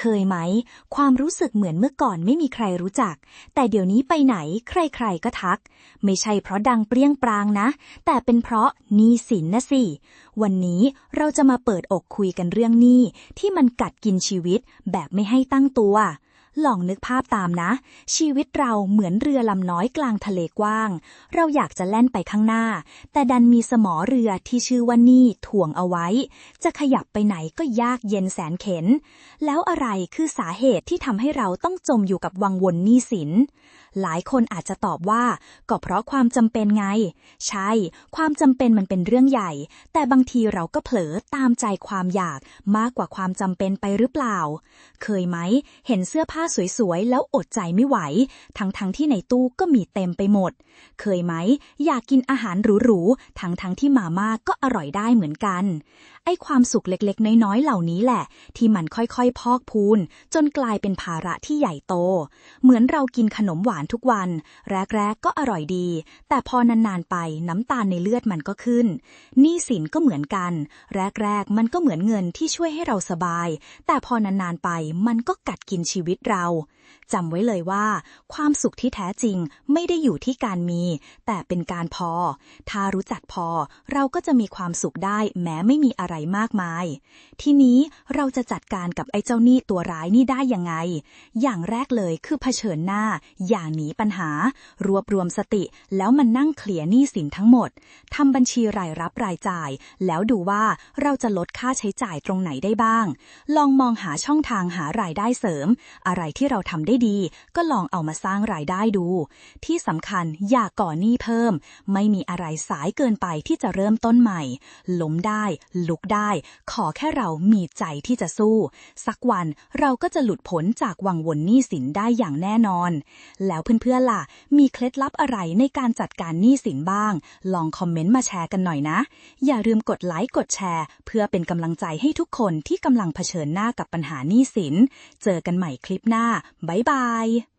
เคยไหม ความรู้สึกเหมือนเมื่อก่อนไม่มีใครรู้จัก แต่เดี๋ยวนี้ไปไหนใครๆก็ทัก ไม่ใช่เพราะดังเปรี้ยงปรางนะ แต่เป็นเพราะหนี้สินนะสิ วันนี้เราจะมาเปิดอกคุยกันเรื่องหนี้ที่มันกัดกินชีวิตแบบไม่ให้ตั้งตัว ลองนึกภาพตามนะ ชีวิตเราเหมือนเรือลำน้อยกลางทะเลกว้าง เราอยากจะแล่นไปข้างหน้า แต่ดันมีสมอเรือที่ชื่อว่านี่ถ่วงเอาไว้ จะขยับไปไหนก็ยากเย็นแสนเข็น แล้วอะไรคือสาเหตุที่ทำให้เราต้องจมอยู่กับวังวนหนี้สิน หลายคนอาจจะตอบว่า ก็เพราะความจำเป็นไง ใช่ ความจำเป็นมันเป็นเรื่องใหญ่ แต่บางทีเราก็เผลอตามใจความอยากมากกว่าความจำเป็นไปหรือเปล่า เคยไหม เห็นเสื้อผ้าสวยๆ แล้วอดใจไม่ไหว ทั้งๆทที่ในตู้ก็มีเต็มไปหมด เคยไหม อยากกินอาหารหรูๆ ทั้งๆทที่มาม่าก็อร่อยได้เหมือนกัน ไอ้ความสุขเล็กๆ น้อยๆ เหล่านี้แหละ ที่มันค่อยๆ พอกพูน จนกลายเป็นภาระที่ใหญ่โต เหมือนเรากินขนมหวานทุกวัน แรกๆ ก็อร่อยดี แต่พอนานๆ ไปน้ำตาลในเลือดมันก็ขึ้น หนี้สินก็เหมือนกัน แรกๆ มันก็เหมือนเงินที่ช่วยให้เราสบาย แต่พอนานๆ ไปมันก็กัดกินชีวิตเราจำไว้เลยว่า ความสุขที่แท้จริงไม่ได้อยู่ที่การมี แต่เป็นการพอ ถ้ารู้จักพอ เราก็จะมีความสุขได้แม้ไม่มีอะไรมากมาย ทีนี้เราจะจัดการกับไอ้เจ้าหนี้ตัวร้ายนี่ได้ยังไง อย่างแรกเลยคือเผชิญหน้า อย่าหนีปัญหา รวบรวมสติ แล้วมันนั่งเคลียร์หนี้สินทั้งหมดทำบัญชีรายรับรายจ่าย แล้วดูว่าเราจะลดค่าใช้จ่ายตรงไหนได้บ้าง ลองมองหาช่องทางหารายได้เสริม อะอะไรที่เราทำได้ดี ก็ลองเอามาสร้างรายได้ดู ที่สำคัญอย่าก่อหนี้เพิ่ม ไม่มีอะไรสายเกินไปที่จะเริ่มต้นใหม่ ล้มได้ ลุกได้ ขอแค่เรามีใจที่จะสู้ สักวันเราก็จะหลุดพ้นจากวังวนหนี้สินได้อย่างแน่นอน แล้วเพื่อนๆล่ะ มีเคล็ดลับอะไรในการจัดการหนี้สินบ้าง ลองคอมเมนต์มาแชร์กันหน่อยนะ อย่าลืมกดไลค์กดแชร์ เพื่อเป็นกำลังใจให้ทุกคนที่กำลังเผชิญหน้ากับปัญหาหนี้สิน เจอกันใหม่คลิปหน้า บ๊ายบาย